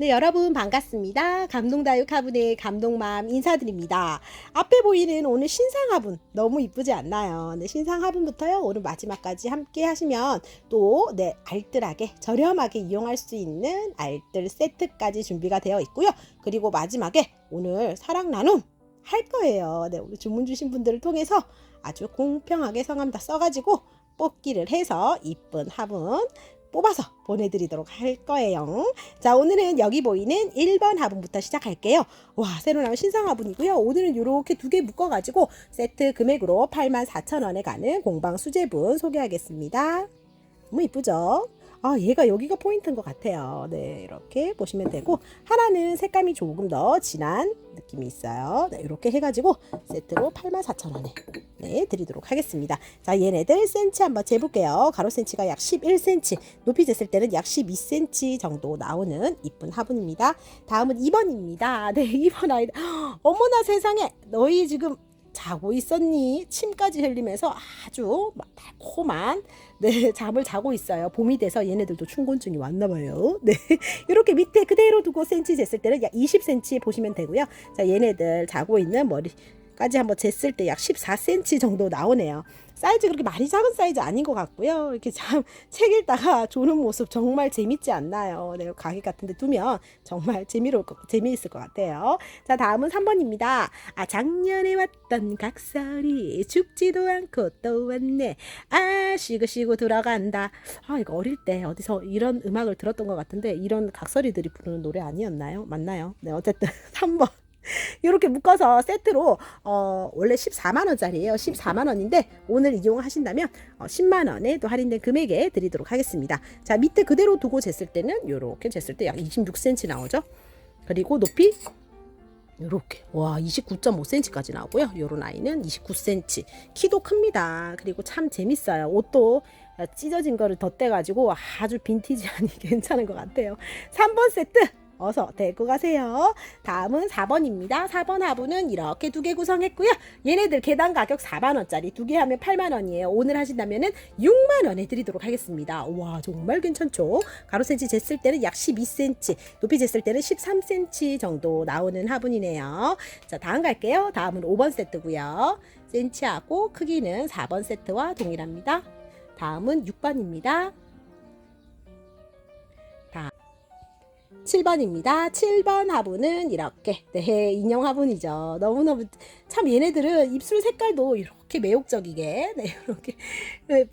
네, 여러분 반갑습니다. 감동다육 화분의 감동맘 인사드립니다. 앞에 보이는 오늘 신상 화분 너무 이쁘지 않나요? 네, 신상 화분부터요. 오늘 마지막까지 함께 하시면 또 네, 알뜰하게 저렴하게 이용할 수 있는 알뜰 세트까지 준비가 되어 있고요. 그리고 마지막에 오늘 사랑 나눔 할 거예요. 네, 우리 주문 주신 분들을 통해서 아주 공평하게 성함 다 써가지고 뽑기를 해서 이쁜 화분 뽑아서 보내드리도록 할 거예요. 자, 오늘은 여기 보이는 1번 화분부터 시작할게요. 와, 새로 나온 신상 화분이고요. 오늘은 이렇게 두 개 묶어가지고 세트 금액으로 84,000원에 가는 공방 수제분 소개하겠습니다. 너무 이쁘죠? 아, 얘가 여기가 포인트인 것 같아요. 네, 이렇게 보시면 되고, 하나는 색감이 조금 더 진한 느낌이 있어요. 네, 이렇게 해가지고 세트로 84,000원에 네, 드리도록 하겠습니다. 자, 얘네들 센치 한번 재볼게요. 가로 센치가 약 11cm, 높이 쟀을 때는 약 12cm 정도 나오는 이쁜 화분입니다. 다음은 2번입니다. 네, 2번 아이들. 어머나 세상에, 너희 지금 자고 있었니? 침까지 흘리면서 아주 달콤한 네, 잠을 자고 있어요. 봄이 돼서 얘네들도 춘곤증이 왔나 봐요. 네. 이렇게 밑에 그대로 두고 센치 쟀을 때는 약 20cm 보시면 되고요. 자, 얘네들 자고 있는 머리까지 한번 쟀을 때 약 14cm 정도 나오네요. 사이즈 그렇게 많이 작은 사이즈 아닌 것 같고요. 이렇게 참 책 읽다가 조는 모습 정말 재밌지 않나요? 네, 가게 같은데 두면 정말 재미로 재미있을 것 같아요. 자, 다음은 3번입니다. 아, 작년에 왔던 각설이 죽지도 않고 또 왔네. 아, 쉬고 쉬고 들어간다. 아, 이거 어릴 때 어디서 이런 음악을 들었던 것 같은데 이런 각설이들이 부르는 노래 아니었나요? 맞나요? 네, 어쨌든 3번. 이렇게 묶어서 세트로 어, 원래 14만 원짜리예요. 14만 원인데 오늘 이용하신다면 어, 10만 원에 또 할인된 금액에 드리도록 하겠습니다. 자 밑에 그대로 두고 쟀을 때는 이렇게 쟀을 때 약 26cm 나오죠. 그리고 높이 이렇게 와 29.5cm까지 나오고요. 요런 아이는 29cm 키도 큽니다. 그리고 참 재밌어요. 옷도 찢어진 거를 덧대가지고 아주 빈티지하니 괜찮은 것 같아요. 3번 세트 어서 데리고 가세요. 다음은 4번입니다. 4번 화분은 이렇게 두 개 구성했고요. 얘네들 계단 가격 4만원짜리 두 개 하면 8만원이에요. 오늘 하신다면은 6만원에 드리도록 하겠습니다. 와, 정말 괜찮죠? 가로 센치 쟀을 때는 약 12cm, 높이 쟀을 때는 13cm 정도 나오는 화분이네요. 자, 다음 갈게요. 다음은 5번 세트고요. 센치하고 크기는 4번 세트와 동일합니다. 다음은 6번입니다. 7번입니다. 7번 화분은 이렇게 네 인형 화분이죠. 너무너무 참 얘네들은 입술 색깔도 이렇게 매혹적이게 네 이렇게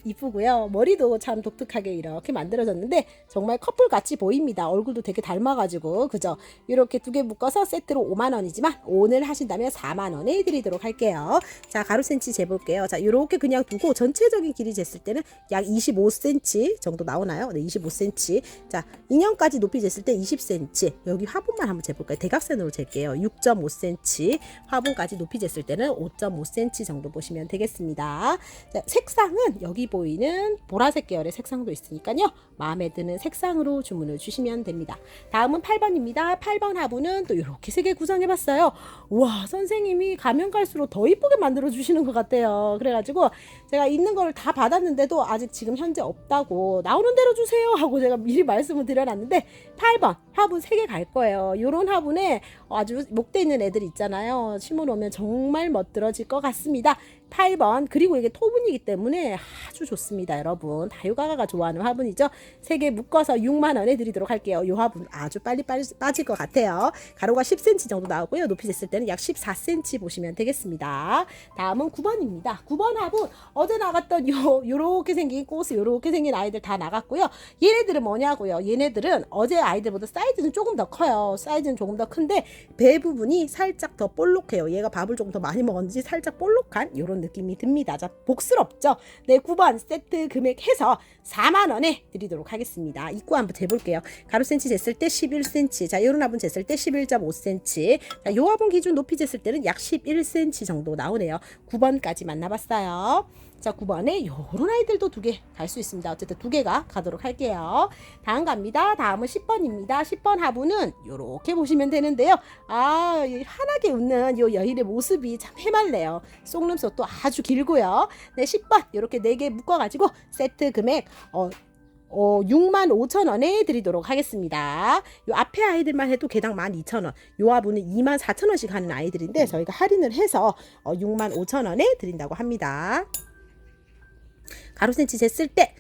이쁘고요. 머리도 참 독특하게 이렇게 만들어졌는데 정말 커플 같이 보입니다. 얼굴도 되게 닮아가지고 그죠? 이렇게 두 개 묶어서 세트로 5만 원이지만 오늘 하신다면 4만 원에 드리도록 할게요. 자 가로 센치 재볼게요. 자 이렇게 그냥 두고 전체적인 길이 쟀을 때는 약 25cm 정도 나오나요? 네 25cm. 자 인형까지 높이 쟀을 때 20cm. 여기 화분만 한번 재볼까요? 대각선으로 잴게요. 6.5cm. 화분까지 높이 쟀을 때는 5.5cm 정도 보시면 되겠습니다. 자, 색상은 여기 보이는 보라색 계열의 색상도 있으니까요. 마음에 드는 색상으로 주문을 주시면 됩니다. 다음은 8번입니다. 8번 화분은 또 이렇게 세 개 구성해봤어요. 와 선생님이 가면 갈수록 더 이쁘게 만들어 주시는 것 같아요. 그래가지고 제가 있는 걸다 받았는데도 아직 지금 현재 없다고 나오는 대로 주세요 하고 제가 미리 말씀을 드려놨는데 8번 화분 3개 갈 거예요. 요런 화분에 아주 목대 있는 애들 있잖아요. 심어놓으면 정말 멋들어질 것 같습니다. 8번 그리고 이게 토분이기 때문에 아주 좋습니다 여러분. 다육아가가 좋아하는 화분이죠? 3개 묶어서 6만원에 드리도록 할게요. 이 화분 아주 빨리 빠질 것 같아요. 가로가 10cm 정도 나오고요. 높이 쟀을 때는 약 14cm 보시면 되겠습니다. 다음은 9번입니다. 9번 화분. 어제 나갔던 요 요렇게 생긴 꽃을 요렇게 생긴 아이들 다 나갔고요. 얘네들은 뭐냐고요? 얘네들은 어제 아이들보다 사이즈는 조금 더 커요. 사이즈는 조금 더 큰데 배 부분이 살짝 더 볼록해요. 얘가 밥을 조금 더 많이 먹었는지 살짝 볼록한 요런 느낌이 듭니다. 자, 복스럽죠? 네, 9번 세트 금액 해서 4만원에 드리도록 하겠습니다. 입구 한번 재볼게요. 가로 센치 쟀을 때 11cm. 자, 요런 화분 쟀을 때 11.5cm. 자, 요 화분 기준 높이 쟀을 때는 약 11cm 정도 나오네요. 9번까지 만나봤어요. 자, 9번에 요런 아이들도 두 개 갈 수 있습니다. 어쨌든 두 개가 가도록 할게요. 다음 갑니다. 다음은 10번입니다. 10번 화분은 요렇게 보시면 되는데요. 아, 환하게 웃는 요 여인의 모습이 참 해맑네요. 속눈썹도 아주 길고요. 네, 10번 이렇게 네 개 묶어가지고 세트 금액 어, 어, 6만 5천 원에 드리도록 하겠습니다. 요 앞에 아이들만 해도 개당 12,000원. 요 아부는 2만 4천 원씩 하는 아이들인데 저희가 할인을 해서 어, 6만 5천 원에 드린다고 합니다. 가로 센치 쟀을 때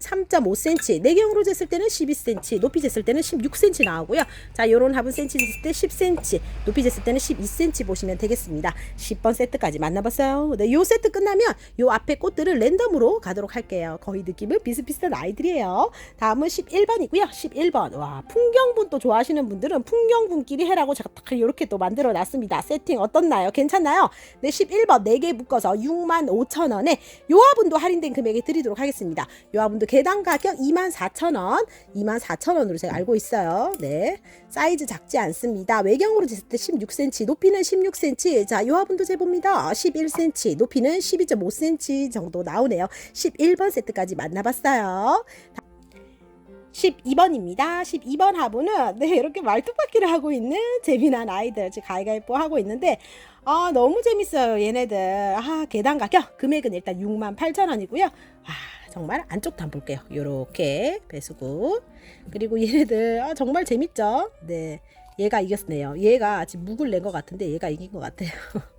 13.5cm, 내경으로 쟀을 때는 12cm, 높이 쟀을 때는 16cm 나오고요. 자, 요런 화분 센치 쟀을 때 10cm, 높이 쟀을 때는 12cm 보시면 되겠습니다. 10번 세트까지 만나봤어요. 네, 요 세트 끝나면 요 앞에 꽃들을 랜덤으로 가도록 할게요. 거의 느낌은 비슷비슷한 아이들이에요. 다음은 11번이고요. 11번. 와, 풍경분 또 좋아하시는 분들은 풍경분끼리 해라고 제가 딱 이렇게 또 만들어 놨습니다. 세팅 어떻나요? 괜찮나요? 네, 11번 4개 묶어서 6만 5천 원에 요 화분도 할인된 금액에 드리도록 하겠습니다. 요 화분도 개당 가격 24,000원, 24,000원으로 제가 알고 있어요. 네. 사이즈 작지 않습니다. 외경으로 쟀을 때 16cm, 높이는 16cm. 자, 요 화분도 재봅니다. 11cm, 높이는 12.5cm 정도 나오네요. 11번 세트까지 만나봤어요. 12번입니다. 12번 화분은 네, 이렇게 말뚝박기를 하고 있는 재미난 아이들 지금 가위가위보 하고 있는데 아 너무 재밌어요 얘네들 아 개당 가격 금액은 일단 6만 8천 원이고요 아 정말 안쪽도 한번 볼게요. 요렇게 배수구. 그리고 얘네들 아 정말 재밌죠? 네. 얘가 이겼네요. 얘가 지금 묵을 낸 것 같은데 얘가 이긴 것 같아요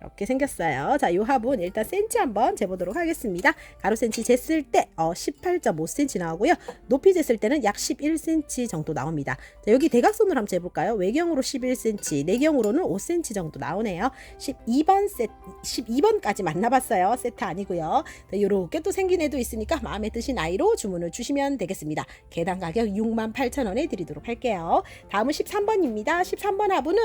이렇게 생겼어요. 자, 요 합은 일단 센치 한번 재보도록 하겠습니다. 가로 센치 쟀을 때 어, 18.5cm 나오고요. 높이 쟀을 때는 약 11cm 정도 나옵니다. 자, 여기 대각선으로 한번 재볼까요? 외경으로 11cm, 내경으로는 5cm 정도 나오네요. 12번 세트, 12번까지 만나봤어요. 세트 아니고요. 자, 요렇게 또 생긴 애도 있으니까 마음에 드신 아이로 주문을 주시면 되겠습니다. 개당 가격 68,000원에 드리도록 할게요. 다음은 13번입니다. 13번 합은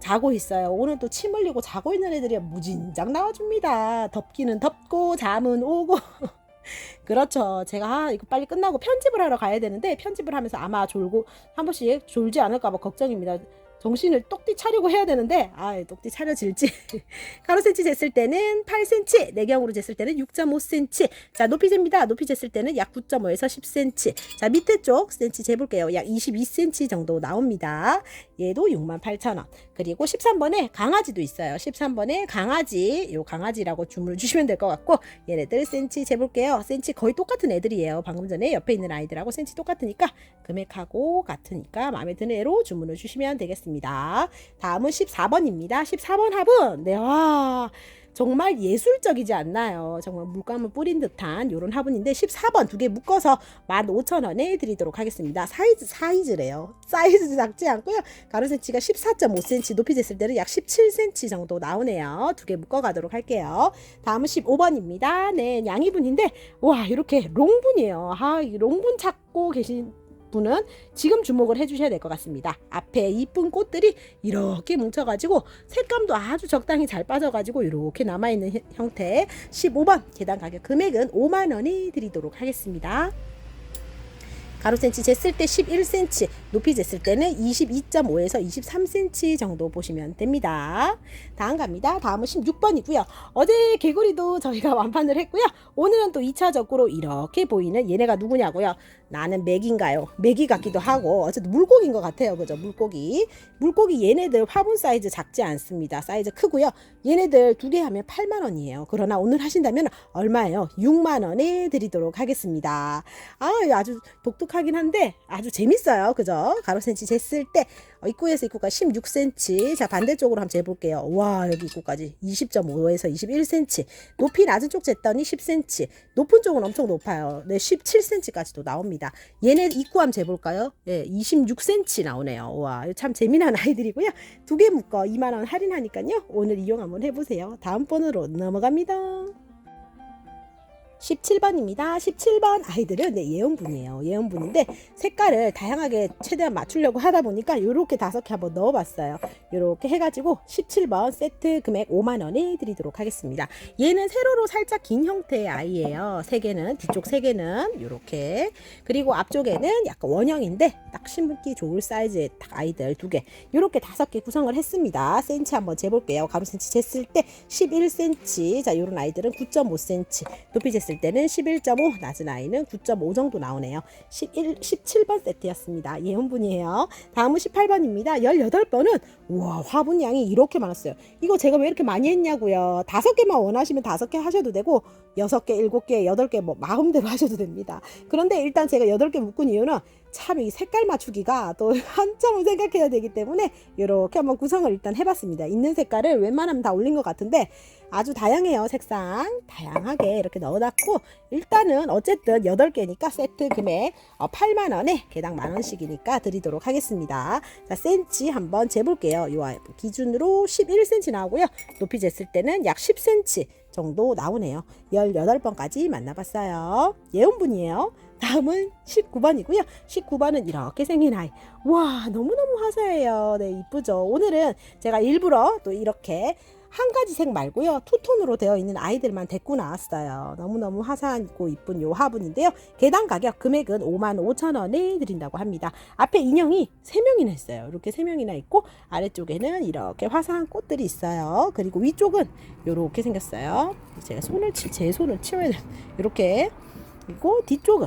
자고 있어요. 오늘 또 침 흘리고 자고 있는 애들이 무진장 나와줍니다. 덥기는 덥고 잠은 오고. 그렇죠. 제가 아, 이거 빨리 끝나고 편집을 하러 가야 되는데 편집을 하면서 아마 졸고 한 번씩 졸지 않을까봐 걱정입니다. 정신을 똑띠 차리고 해야 되는데 아 똑띠 차려질지 가로 센치 쟀을 때는 8cm 내경으로 쟀을 때는 6.5cm 자 높이 잽니다 높이 쟀을 때는 약 9.5에서 10cm 자 밑에 쪽 센치 재볼게요 약 22cm 정도 나옵니다 얘도 68,000원. 그리고 13번에 강아지도 있어요. 13번에 강아지 요 강아지라고 주문을 주시면 될 것 같고 얘네들 센치 재볼게요. 센치 거의 똑같은 애들이에요. 방금 전에 옆에 있는 아이들하고 센치 똑같으니까 금액하고 같으니까 마음에 드는 애로 주문을 주시면 되겠습니다. 다음은 14번입니다. 14번 합은 네 와. 정말 예술적이지 않나요? 정말 물감을 뿌린 듯한 이런 화분인데 14번 두 개 묶어서 15,000원에 드리도록 하겠습니다. 사이즈 사이즈래요. 사이즈 작지 않고요. 가로 센치가 14.5cm, 높이 쟀을 때는 약 17cm 정도 나오네요. 두 개 묶어 가도록 할게요. 다음은 15번입니다. 네, 양이분인데 와, 이렇게 롱분이에요. 아, 이 롱분 찾고 계신 분은 지금 주목을 해주셔야 될 것 같습니다. 앞에 이쁜 꽃들이 이렇게 뭉쳐가지고 색감도 아주 적당히 잘 빠져가지고 이렇게 남아있는 형- 형태 15번 계단 가격 금액은 5만 원이 드리도록 하겠습니다. 가로 센치 쟀을 때 11cm, 높이 쟀을 때는 22.5에서 23cm 정도 보시면 됩니다. 다음 갑니다. 다음은 16번이고요. 어제 개구리도 저희가 완판을 했고요. 오늘은 또 2차적으로 이렇게 보이는 얘네가 누구냐고요. 나는 맥인가요? 맥이 같기도 하고 어쨌든 물고기인 것 같아요. 그죠? 물고기. 물고기 얘네들 화분 사이즈 작지 않습니다. 사이즈 크고요. 얘네들 두 개 하면 8만 원이에요. 그러나 오늘 하신다면 얼마예요? 6만 원에 드리도록 하겠습니다. 아, 아주 독특 하긴 한데 아주 재밌어요. 그죠? 가로 센치 쟀을 때 어, 입구에서 입구까지 16cm. 자, 반대쪽으로 한번 재볼게요. 와, 여기 입구까지 20.5에서 21cm. 높이 낮은 쪽 쟀더니 10cm. 높은 쪽은 엄청 높아요. 네, 17cm까지도 나옵니다. 얘네 입구 한번 재볼까요? 예, 26cm 나오네요. 와, 참 재미난 아이들이고요. 두 개 묶어 2만원 할인하니까요. 오늘 이용 한번 해보세요. 다음 번으로 넘어갑니다. 17번입니다. 17번 아이들은 네, 예언분이에요. 예언분인데 색깔을 다양하게 최대한 맞추려고 하다 보니까 이렇게 다섯 개 한번 넣어봤어요. 이렇게 해가지고 17번 세트 금액 5만 원에 드리도록 하겠습니다. 얘는 세로로 살짝 긴 형태의 아이예요. 세 개는 뒤쪽 세 개는 이렇게 그리고 앞쪽에는 약간 원형인데 딱 심기 좋을 사이즈의 딱 아이들 두 개. 이렇게 다섯 개 구성을 했습니다. 센치 한번 재볼게요. 가로 센치 쟀을 때 11cm. 자, 이런 아이들은 9.5cm. 높이 쟀을 쟀을 때는 11.5, 낮은 아이는 9.5 정도 나오네요. 11, 17번 세트였습니다. 예혼분이에요. 다음은 18번입니다. 18번은 우와 화분 양이 이렇게 많았어요. 이거 제가 왜 이렇게 많이 했냐고요. 다섯 개만 원하시면 다섯 개 하셔도 되고 여섯 개, 일곱 개, 여덟 개 뭐 마음대로 하셔도 됩니다. 그런데 일단 제가 여덟 개 묶은 이유는 참 이 색깔 맞추기가 또 한점을 생각해야 되기 때문에 이렇게 한번 구성을 일단 해봤습니다. 있는 색깔을 웬만하면 다 올린 것 같은데 아주 다양해요 색상. 다양하게 이렇게 넣어놨고 일단은 어쨌든 8개니까 세트 금액 어, 8만원에 개당 만원씩이니까 드리도록 하겠습니다. 자 센치 한번 재볼게요. 요 아이 기준으로 11cm 나오고요. 높이 쟀을 때는 약 10cm 정도 나오네요. 18번까지 만나봤어요. 예원분이에요 다음은 19번이고요 19번은 이렇게 생긴 아이 와 너무너무 화사해요 네 이쁘죠 오늘은 제가 일부러 또 이렇게 한 가지 색 말고요. 투톤으로 되어 있는 아이들만 데리고 나왔어요. 너무너무 화사하고 이쁜 요 화분인데요. 개당 가격 금액은 5만 5천 원에 드린다고 합니다. 앞에 인형이 3명이나 있어요. 이렇게 3명이나 있고 아래쪽에는 이렇게 화사한 꽃들이 있어요. 그리고 위쪽은 이렇게 생겼어요. 제가 손을 치, 제 손을 돼. 이렇게 그리고 뒤쪽은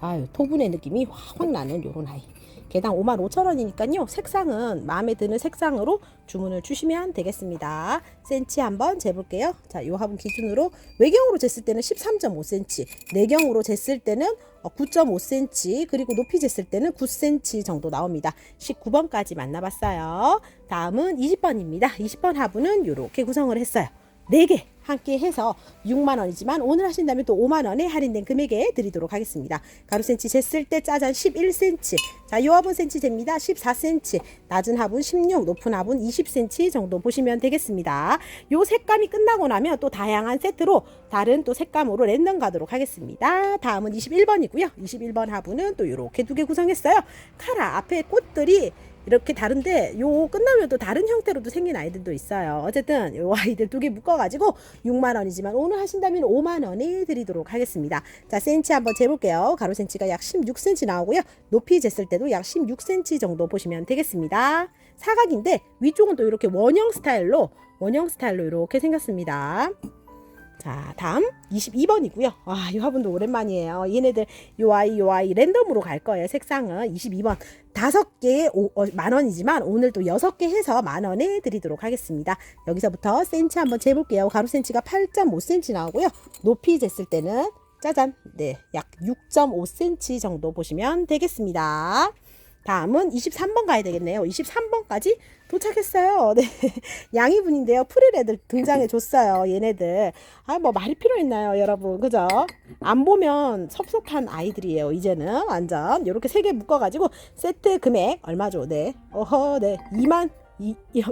아유 토분의 느낌이 확 나는 요런 아이. 개당 5만 5천 원이니까요. 색상은 마음에 드는 색상으로 주문을 주시면 되겠습니다. 센치 한번 재볼게요. 자, 요 화분 기준으로 외경으로 쟀을 때는 13.5cm, 내경으로 쟀을 때는 9.5cm, 그리고 높이 쟀을 때는 9cm 정도 나옵니다. 19번까지 만나봤어요. 다음은 20번입니다. 20번 화분은 이렇게 구성을 했어요. 4개 함께 해서 6만 원이지만 오늘 하신다면 또 5만 원에 할인된 금액에 드리도록 하겠습니다. 가로 센치 쟀을 때 짜잔 11cm. 자, 요 화분 센치 잽니다. 14cm. 낮은 화분 16, 높은 화분 20cm 정도 보시면 되겠습니다. 요 색감이 끝나고 나면 또 다양한 세트로 다른 또 색감으로 랜덤 가도록 하겠습니다. 다음은 21번이고요. 21번 화분은 또 이렇게 두 개 구성했어요. 카라 앞에 꽃들이 이렇게 다른데 요 끝나면 또 다른 형태로도 생긴 아이들도 있어요. 어쨌든 요 아이들 두 개 묶어가지고 6만 원이지만 오늘 하신다면 5만 원에 드리도록 하겠습니다. 자 센치 한번 재볼게요. 가로 센치가 약 16cm 나오고요. 높이 쟀을 때도 약 16cm 정도 보시면 되겠습니다. 사각인데 위쪽은 또 이렇게 원형 스타일로 원형 스타일로 이렇게 생겼습니다. 자, 다음 22번이고요. 와, 이 화분도 오랜만이에요. 얘네들 요 아이 요 아이 랜덤으로 갈 거예요. 색상은 22번. 다섯 개에 오- 어, 만 원이지만 오늘 또 여섯 개 해서 만 원에 드리도록 하겠습니다. 여기서부터 센치 한번 재볼게요. 가로 센치가 8.5cm 나오고요. 높이 쟀을 때는 짜잔, 네, 약 6.5cm 정도 보시면 되겠습니다. 다음은 23번 가야 되겠네요. 23번까지 도착했어요. 네. 양이분인데요. 프릴애들 등장해 줬어요. 얘네들. 아, 뭐 말이 필요 있나요, 여러분? 그죠? 안 보면 섭섭한 아이들이에요. 이제는 완전 이렇게 세 개 묶어가지고 세트 금액 얼마죠? 네. 어허, 네. 2만 이, 이,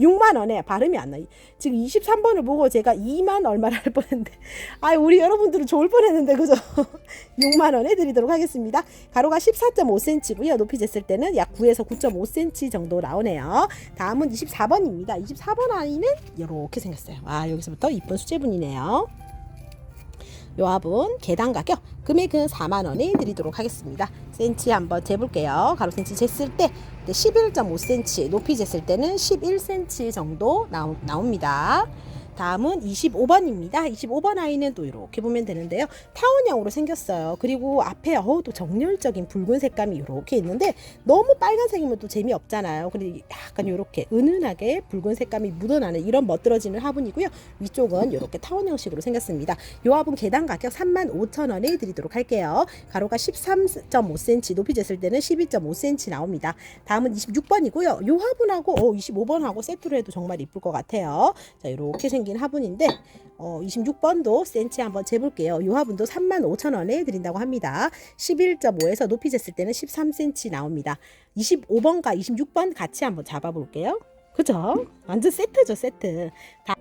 6만 원에 발음이 안 나. 지금 23번을 보고 제가 2만 얼마를 할 뻔했는데, 아, 우리 여러분들은 좋을 뻔했는데 그죠? 6만 원에 드리도록 하겠습니다. 가로가 14.5cm고요. 높이 쟀을 때는 약 9에서 9.5cm 정도 나오네요. 다음은 24번입니다. 24번 아이는 이렇게 생겼어요. 아, 여기서부터 이쁜 수제분이네요. 요 화분 개당 가격 금액은 4만 원에 드리도록 하겠습니다. 센치 한번 재볼게요. 가로 센치 쟀을 때 11.5cm, 높이 쟀을 때는 11cm 정도 나옵니다. 다음은 25번입니다. 25번 아이는 또 이렇게 보면 되는데요. 타원형으로 생겼어요. 그리고 앞에 어우 또 정열적인 붉은 색감이 이렇게 있는데 너무 빨간색이면 또 재미없잖아요. 그리고 약간 이렇게 은은하게 붉은 색감이 묻어나는 이런 멋들어지는 화분이고요. 위쪽은 이렇게 타원 형식으로 생겼습니다. 이 화분 개당 가격 35,000원에 드리도록 할게요. 가로가 13.5cm, 높이 쟀을 때는 12.5cm 나옵니다. 다음은 26번이고요. 이 화분하고 어, 25번하고 세트로 해도 정말 이쁠 것 같아요. 자, 이렇게 생긴 화분인데 어, 26번도 센치 한번 재볼게요. 이 화분도 35,000원에 드린다고 합니다. 11.5에서 높이 쟀을 때는 13cm 나옵니다. 25번과 26번 같이 한번 잡아볼게요. 그죠? 완전 세트죠, 세트. 다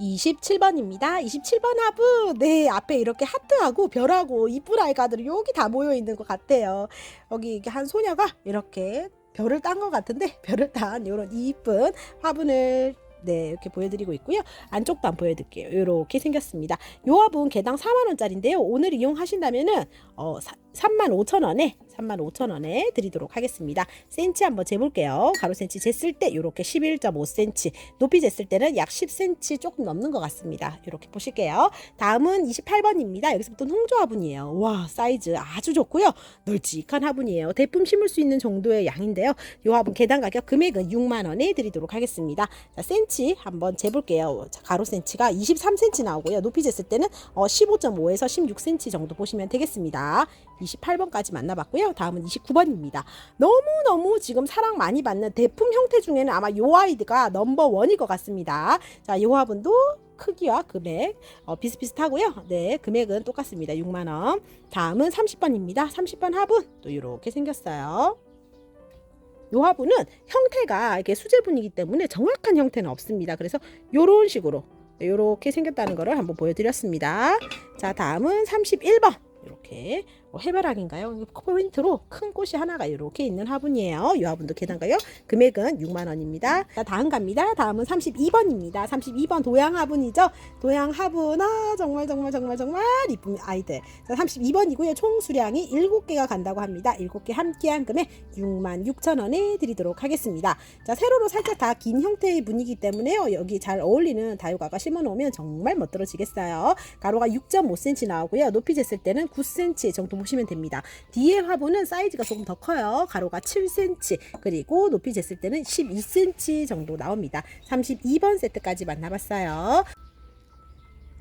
27번입니다. 27번 하부. 네, 앞에 이렇게 하트하고 별하고 이쁜 아이가들이 여기 다 모여 있는 것 같아요. 여기 이게 한 소녀가 이렇게 별을 딴 것 같은데 별을 딴 이런 이쁜 화분을 네, 이렇게 보여드리고 있고요. 안쪽도 안 보여드릴게요. 이렇게 생겼습니다. 요 화분 개당 4만 원짜리인데요. 오늘 이용하신다면은 어, 3만 5천 원에 3만 5천 원에 드리도록 하겠습니다. 센치 한번 재볼게요. 가로 센치 쟀을 때 이렇게 11.5cm, 높이 쟀을 때는 약 10cm 조금 넘는 것 같습니다. 이렇게 보실게요. 다음은 28번입니다. 여기서부터 홍조 화분이에요. 와 사이즈 아주 좋고요. 널찍한 화분이에요. 대품 심을 수 있는 정도의 양인데요. 이 화분 개당 가격 금액은 6만 원에 드리도록 하겠습니다. 자, 센치 한번 재볼게요. 자, 가로 센치가 23cm 나오고요. 높이 쟀을 때는 어, 15.5에서 16cm 정도 보시면 되겠습니다. 28번까지 만나봤고요. 다음은 29번입니다. 너무너무 지금 사랑 많이 받는 대품 형태 중에는 아마 요 아이드가 넘버 원일 것 같습니다. 자, 요 화분도 크기와 금액 어, 비슷비슷하고요. 네, 금액은 똑같습니다. 6만 원. 다음은 30번입니다. 30번 화분 또 이렇게 생겼어요. 요 화분은 형태가 이렇게 수제분이기 때문에 정확한 형태는 없습니다. 그래서 요런 식으로 이렇게 생겼다는 거를 한번 보여드렸습니다. 자, 다음은 31번. 이렇게 뭐 해바라기인가요? 포인트로 큰 꽃이 하나가 이렇게 있는 화분이에요. 이 화분도 계단가요? 금액은 6만 원입니다. 자, 다음 갑니다. 다음은 32번입니다. 32번 도양 화분이죠. 도양 화분 아 정말 정말 정말 정말 이쁜 아이들. 자, 32번이고요. 총 수량이 7개가 간다고 합니다. 7개 함께한 금액 6만 6천 원에 드리도록 하겠습니다. 자, 세로로 살짝 다 긴 형태의 분이기 때문에요. 여기 잘 어울리는 다육아가 심어 놓으면 정말 멋들어지겠어요. 가로가 6.5cm 나오고요. 높이 쟀을 때는 9cm 정도 보시면 됩니다. 뒤에 화분은 사이즈가 조금 더 커요. 가로가 7cm 그리고 높이 쟀을 때는 12cm 정도 나옵니다. 32번 세트까지 만나봤어요.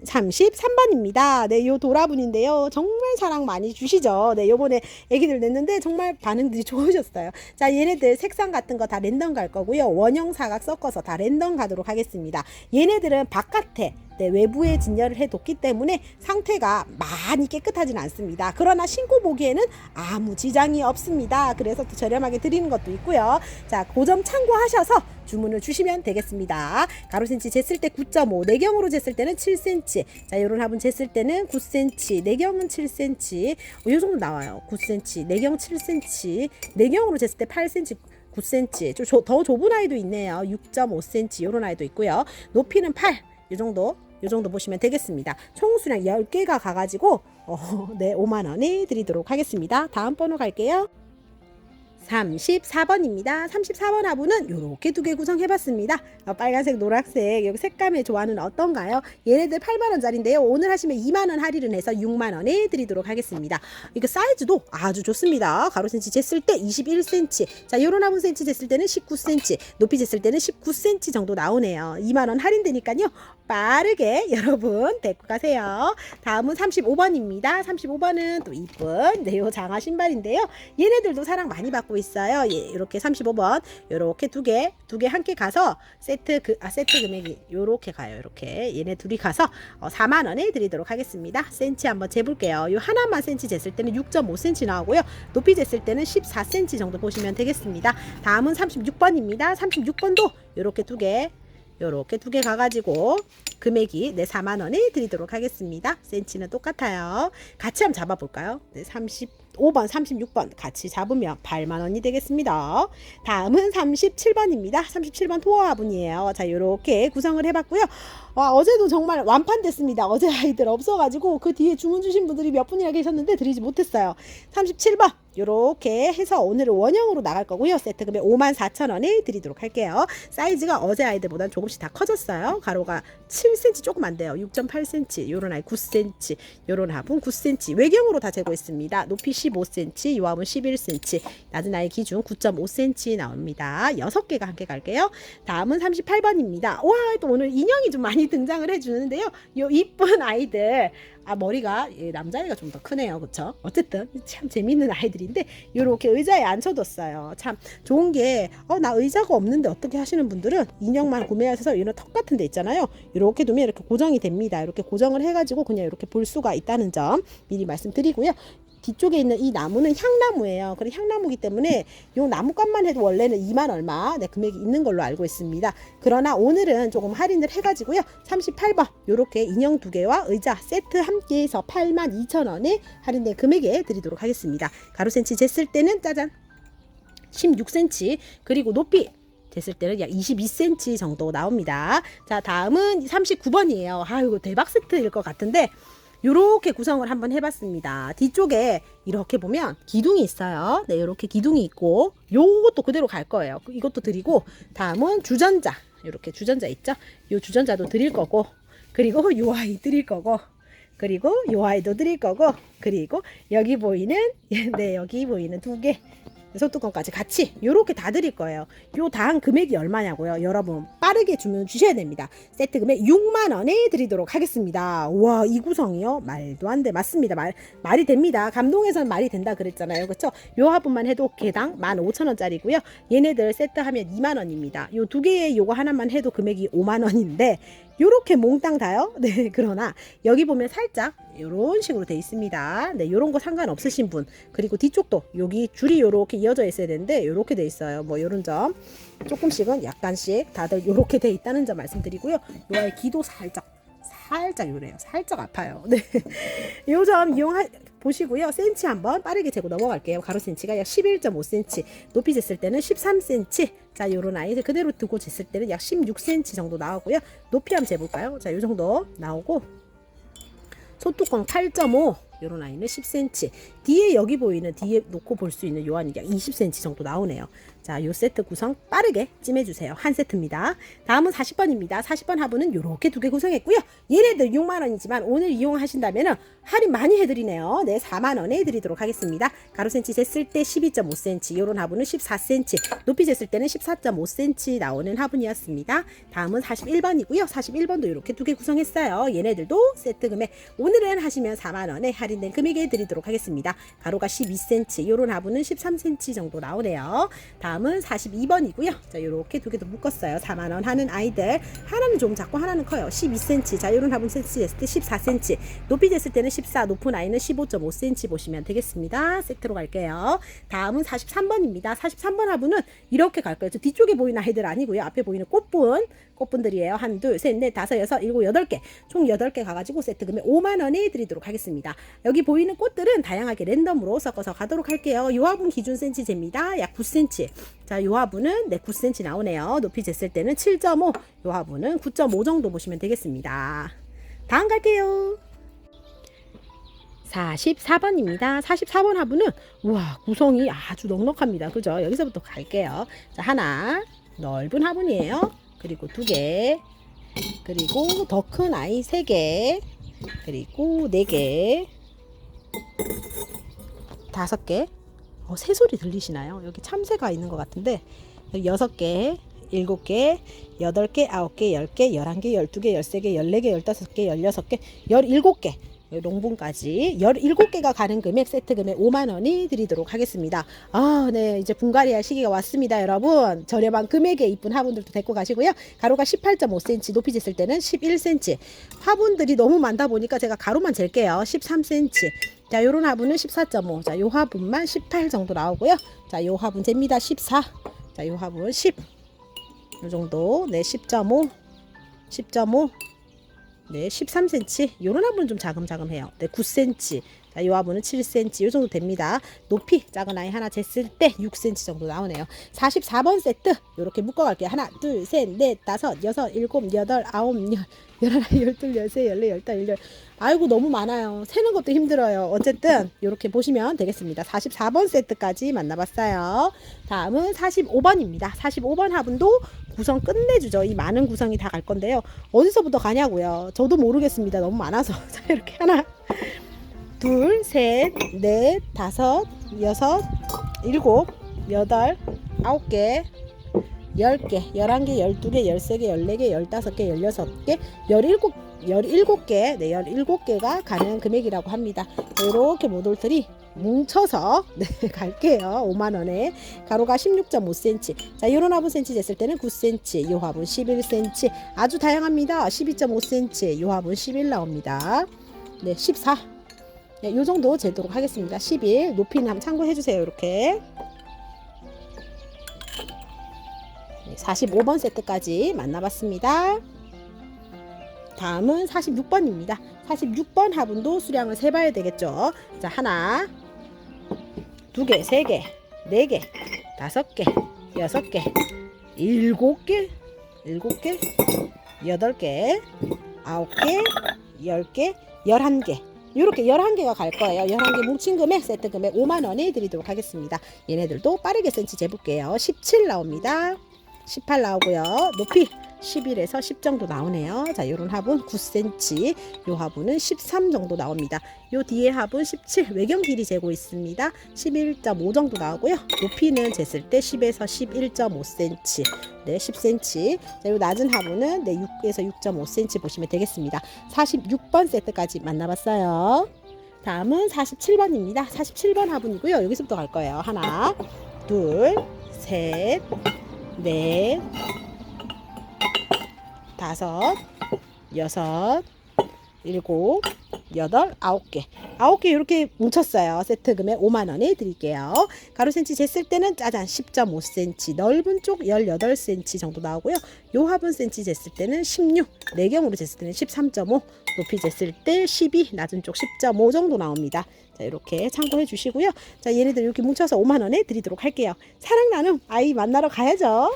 33번입니다. 네, 요 도라분인데요. 정말 사랑 많이 주시죠. 네, 요번에 애기들 냈는데 정말 반응들이 좋으셨어요. 자, 얘네들 색상 같은 거 다 랜덤 갈 거고요. 원형 사각 섞어서 다 랜덤 가도록 하겠습니다. 얘네들은 바깥에 네, 외부에 진열을 해뒀기 때문에 상태가 많이 깨끗하진 않습니다. 그러나 신고 보기에는 아무 지장이 없습니다. 그래서 또 저렴하게 드리는 것도 있고요. 자, 그점 참고하셔서 주문을 주시면 되겠습니다. 가로 센치 쟀을 때 9.5, 내경으로 쟀을 때는 7cm. 자, 요런 화분 쟀을 때는 9cm, 내경은 7cm. 어, 요 정도 나와요. 9cm, 내경 7cm, 내경으로 쟀을 때 8cm. 9cm. 좀 조- 더 좁은 아이도 있네요. 6.5cm 요런 아이도 있고요. 높이는 8. 요 정도 요 정도 보시면 되겠습니다. 총 수량 10개가 가가지고 어, 네 5만 원에 드리도록 하겠습니다. 다음 번호 갈게요. 34번입니다. 34번 화분은 이렇게 두 개 구성해봤습니다. 어, 빨간색, 노란색 여기 색감의 조화는 어떤가요? 얘네들 8만 원짜리인데요. 오늘 하시면 2만 원 할인을 해서 6만 원에 드리도록 하겠습니다. 이거 사이즈도 아주 좋습니다. 가로 센치 쟀을 때 21cm. 자, 요런 화분 센치 쟀을 때는 19cm. 높이 쟀을 때는 19cm 정도 나오네요. 2만 원 할인되니까요. 빠르게 여러분 데리고 가세요. 다음은 35번입니다. 35번은 또 이쁜 네오 장화 신발인데요. 얘네들도 사랑 많이 받고 있어요. 예, 이렇게 35번 이렇게 두 개, 두 개 함께 가서 세트 그 아 세트 금액이 이렇게 가요. 이렇게 얘네 둘이 가서 어, 4만 원에 드리도록 하겠습니다. 센치 한번 재볼게요. 요 하나만 센치 쟀을 때는 6.5cm 나오고요. 높이 쟀을 때는 14cm 정도 보시면 되겠습니다. 다음은 36번입니다. 36번도 이렇게 두 개. 요렇게 두 개 가가지고 금액이 네 4만 원에 드리도록 하겠습니다. 센치는 똑같아요. 같이 한번 잡아볼까요? 네, 35번, 36번 같이 잡으면 8만 원이 되겠습니다. 다음은 37번입니다. 37번 토어화분이에요. 자, 요렇게 구성을 해봤고요. 와, 어제도 정말 완판됐습니다. 어제 아이들 없어가지고 그 뒤에 주문 주신 분들이 몇 분이나 계셨는데 드리지 못했어요. 37번 요렇게 해서 오늘은 원형으로 나갈 거고요. 세트 금액 54,000원에 드리도록 할게요. 사이즈가 어제 아이들보다 조금씩 다 커졌어요. 가로가 7cm 조금 안 돼요. 6.8cm, 요런 아이 9cm, 요런 화분 9cm. 외경으로 다 재고 있습니다. 높이 15cm, 이 화분 11cm. 낮은 아이 기준 9.5cm 나옵니다. 6개가 함께 갈게요. 다음은 38번입니다. 와, 또 오늘 인형이 좀 많이 등장을 해주는데요. 요 이쁜 아이들. 아 머리가 예, 남자애가 좀 더 크네요, 그렇죠? 어쨌든 참 재밌는 아이들인데 이렇게 의자에 앉혀뒀어요. 참 좋은 게 어 나 의자가 없는데 어떻게 하시는 분들은 인형만 구매하셔서 이런 턱 같은 데 있잖아요. 이렇게 두면 이렇게 고정이 됩니다. 이렇게 고정을 해가지고 그냥 이렇게 볼 수가 있다는 점 미리 말씀드리고요. 뒤쪽에 있는 이 나무는 향나무예요. 그래 향나무기 때문에 이 나무값만 해도 원래는 2만 얼마 네, 금액이 있는 걸로 알고 있습니다. 그러나 오늘은 조금 할인을 해가지고요. 38번 이렇게 인형 두 개와 의자 세트 함께 해서 8만 2천 원에 할인된 금액에 드리도록 하겠습니다. 가로 센치 쟀을 때는 짜잔 16cm 그리고 높이 됐을 때는 약 22cm 정도 나옵니다. 자, 다음은 39번이에요. 아이고, 대박 세트일 것 같은데, 요렇게 구성을 한번 해봤습니다. 뒤쪽에 이렇게 보면 기둥이 있어요. 네, 이렇게 기둥이 있고, 요것도 그대로 갈 거예요. 이것도 드리고, 다음은 주전자. 이렇게 주전자 있죠? 요 주전자도 드릴 거고, 그리고 요 아이 드릴 거고, 그리고 요 아이도 드릴 거고, 그리고 여기 보이는, 네, 여기 보이는 두 개. 소뚜껑까지 같이 요렇게 다 드릴 거예요. 요당 금액이 얼마냐고요? 여러분 빠르게 주문 주셔야 됩니다. 세트 금액 6만 원에 드리도록 하겠습니다. 와, 이 구성이요? 말도 안 돼. 맞습니다. 말 말이 됩니다. 감동에서는 말이 된다 그랬잖아요. 그렇죠? 요 화분만 해도 개당 15,000원짜리고요. 얘네들 세트 하면 2만 원입니다. 요 두 개의 요거 하나만 해도 금액이 5만 원인데 요렇게 몽땅 다요. 네, 그러나 여기 보면 살짝 요런 식으로 돼 있습니다. 네, 요런 거 상관없으신 분. 그리고 뒤쪽도 여기 줄이 요렇게 이어져 있어야 되는데 요렇게 돼 있어요. 뭐 요런 점. 조금씩은 약간씩 다들 요렇게 돼 있다는 점 말씀드리고요. 요아이 기도 살짝 살짝 요래요. 살짝 아파요. 네. 요 점 이용하 보시고요. 센치 한번 빠르게 재고 넘어갈게요. 가로 센치가 약 11.5cm, 높이 쟀을 때는 13cm. 자, 요런 아이 그대로 두고 쟀을 때는 약 16cm 정도 나오고요. 높이 한번 재볼까요? 자, 요 정도 나오고 소뚜껑 8.5 요런 아이는 10cm 뒤에 여기 보이는 뒤에 놓고 볼 수 있는 요한이 약 20cm 정도 나오네요 자, 요 세트 구성 빠르게 찜해주세요. 한 세트입니다. 다음은 40번입니다. 40번 화분은 요렇게 두 개 구성했고요. 얘네들 6만원이지만 오늘 이용하신다면 할인 많이 해드리네요. 네, 4만원에 드리도록 하겠습니다. 가로 센치 쟀을 때 12.5cm, 요런 화분은 14cm, 높이 쟀을 때는 14.5cm 나오는 화분이었습니다. 다음은 41번이고요. 41번도 이렇게 두 개 구성했어요. 얘네들도 세트 금액 오늘은 하시면 4만원에 할인된 금액에 드리도록 하겠습니다. 가로가 12cm, 요런 화분은 13cm 정도 나오네요. 다음 은 42번이고요. 자, 요렇게 두 개 더 묶었어요. 4만원 하는 아이들. 하나는 좀 작고 하나는 커요. 12cm. 자, 요런 화분 센치 됐을 때 14cm. 높이 됐을 때는 14, 높은 아이는 15.5cm 보시면 되겠습니다. 세트로 갈게요. 다음은 43번입니다. 43번 화분은 이렇게 갈 거예요. 저 뒤쪽에 보이는 아이들 아니고요. 앞에 보이는 꽃분. 꽃분들이에요. 한, 둘, 셋, 넷, 다섯, 여섯, 일곱, 여덟 개. 총 여덟 개 가가지고 세트 금액 5만원에 드리도록 하겠습니다. 여기 보이는 꽃들은 다양하게 랜덤으로 섞어서 가도록 할게요. 요 화분 기준 센치제입니다. 약 9cm. 자, 요 화분은 네, 9cm 나오네요. 높이 쟀을 때는 7.5. 요 화분은 9.5 정도 보시면 되겠습니다. 다음 갈게요. 44번입니다. 44번 화분은 우와 구성이 아주 넉넉합니다. 그죠? 여기서부터 갈게요. 자 하나 넓은 화분이에요. 그리고 두 개, 그리고 더 큰 아이 세 개, 그리고 네 개, 다섯 개. 어, 새소리 들리시나요? 여기 참새가 있는 것 같은데 여섯 개, 일곱 개, 여덟 개, 아홉 개, 열 개, 열한 개, 열두 개, 열세 개, 열네 개, 열다섯 개, 열여섯 개, 열일곱 개. 롱분까지 17개가 가는 금액 세트 금액 5만 원이 드리도록 하겠습니다. 아, 네. 이제 분갈이 할 시기가 왔습니다, 여러분. 저렴한 금액에 이쁜 화분들도 데리고 가시고요. 가로가 18.5cm, 높이 쟀을 때는 11cm. 화분들이 너무 많다 보니까 제가 가로만 잴게요. 13cm. 자, 요런 화분은 14.5. 자, 요 화분만 18 정도 나오고요. 자, 요 화분 잽니다. 14. 자, 요 화분 10. 요 정도. 네, 10.5. 10.5. 네, 13cm. 요런 화분은 좀 자금자금해요. 네, 9cm. 자, 요 화분은 7cm. 요 정도 됩니다. 높이 작은 아이 하나 쟀을 때 6cm 정도 나오네요. 44번 세트. 요렇게 묶어갈게요. 하나, 둘, 셋, 넷, 다섯, 여섯, 일곱, 여덟, 아홉, 열, 열하나, 열둘, 열세, 열네, 열다, 열열. 아이고, 너무 많아요. 세는 것도 힘들어요. 어쨌든, 요렇게 보시면 되겠습니다. 44번 세트까지 만나봤어요. 다음은 45번입니다. 45번 화분도 구성 끝내주죠. 이 많은 구성이 다 갈 건데요. 어디서부터 가냐고요. 저도 모르겠습니다. 너무 많아서. 자, 이렇게 하나, 둘, 셋, 넷, 다섯, 여섯, 일곱, 여덟, 아홉 개, 열 개, 열한 개, 열두 개, 열세 개, 열네 개, 열다섯 개, 열여섯 개, 열일곱, 열일곱 개, 네, 열일곱 개가 가는 금액이라고 합니다. 이렇게 모듈들이 뭉쳐서 네, 갈게요. 5만 원에 가로가 16.5cm. 자, 요런 화분 센치 쟀을 때는 9cm, 요 화분 11cm. 아주 다양합니다. 12.5cm, 요 화분 11 나옵니다. 네, 14. 네, 요 정도 재도록 하겠습니다. 11. 높이는 한번 참고해 주세요. 이렇게. 네, 45번 세트까지 만나봤습니다. 다음은 46번입니다. 46번 화분도 수량을 세봐야 되겠죠. 자, 하나, 두 개, 세 개, 네 개, 다섯 개, 여섯 개, 일곱 개, 일곱 개, 여덟 개, 아홉 개, 열 개, 열한 개. 이렇게 열한 개가 갈 거예요. 열한 개 뭉친 금액 세트 금액 5만 원에 드리도록 하겠습니다. 얘네들도 빠르게 센치 재볼게요. 17 나옵니다. 18 나오고요. 높이 11에서 10 정도 나오네요. 자, 요런 합은 9cm, 요 합은 13 정도 나옵니다. 요 뒤에 합은 17, 외경 길이 재고 있습니다. 11.5 정도 나오고요. 높이는 쟀을 때 10에서 11.5cm, 네, 10cm. 자, 요 낮은 합은 네, 6에서 6.5cm 보시면 되겠습니다. 46번 세트까지 만나봤어요. 다음은 47번입니다. 47번 화분이고요. 여기서부터 갈 거예요. 하나, 둘, 셋, 넷, 다섯, 여섯, 일곱, 여덟, 아홉 개. 아홉 개 이렇게 뭉쳤어요. 세트 금액 5만 원에 드릴게요. 가로 센치 쟀을 때는 짜잔 10.5cm, 넓은 쪽 18cm 정도 나오고요. 요 합은 센치 쟀을 때는 16, 내경으로 쟀을 때는 13.5, 높이 쟀을 때 12, 낮은 쪽 10.5 정도 나옵니다. 자, 이렇게 참고해 주시고요. 자, 얘네들 이렇게 뭉쳐서 5만 원에 드리도록 할게요. 사랑 나눔 아이 만나러 가야죠.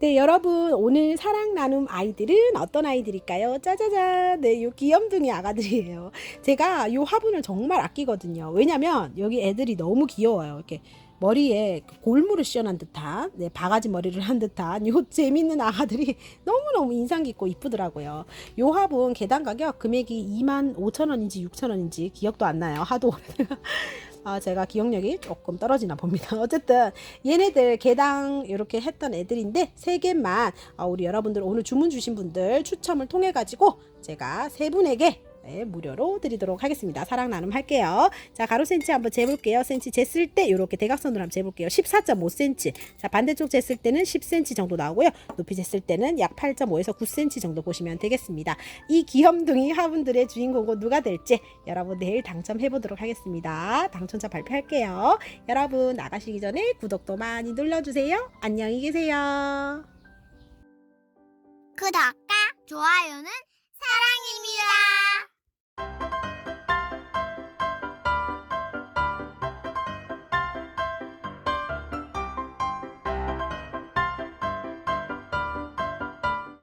네, 여러분 오늘 사랑 나눔 아이들은 어떤 아이들일까요? 짜자잔, 네, 요 귀염둥이 아가들이에요. 제가 요 화분을 정말 아끼거든요. 왜냐면 여기 애들이 너무 귀여워요. 이렇게 머리에 그 골무를 씌워난 듯한, 네, 바가지 머리를 한 듯한 요 재밌는 아가들이 너무너무 인상 깊고 이쁘더라고요. 요 화분 개당 가격 금액이 2만 5천 원인지 6천 원인지 기억도 안 나요. 하도 오래돼가. 아, 제가 기억력이 조금 떨어지나 봅니다. 어쨌든 얘네들 개당 이렇게 했던 애들인데 세 개만 어, 우리 여러분들 오늘 주문 주신 분들 추첨을 통해 가지고 제가 세 분에게 네, 무료로 드리도록 하겠습니다. 사랑 나눔 할게요. 자, 가로 센치 한번 재볼게요. 센치 쟀을 때 이렇게 대각선으로 한번 재볼게요. 14.5cm. 자, 반대쪽 쟀을 때는 10cm 정도 나오고요. 높이 쟀을 때는 약 8.5에서 9cm 정도 보시면 되겠습니다. 이 귀염둥이 화분들의 주인공은 누가 될지 여러분 내일 당첨해 보도록 하겠습니다. 당첨자 발표할게요. 여러분 나가시기 전에 구독도 많이 눌러주세요. 안녕히 계세요. 구독과 좋아요는 사랑입니다.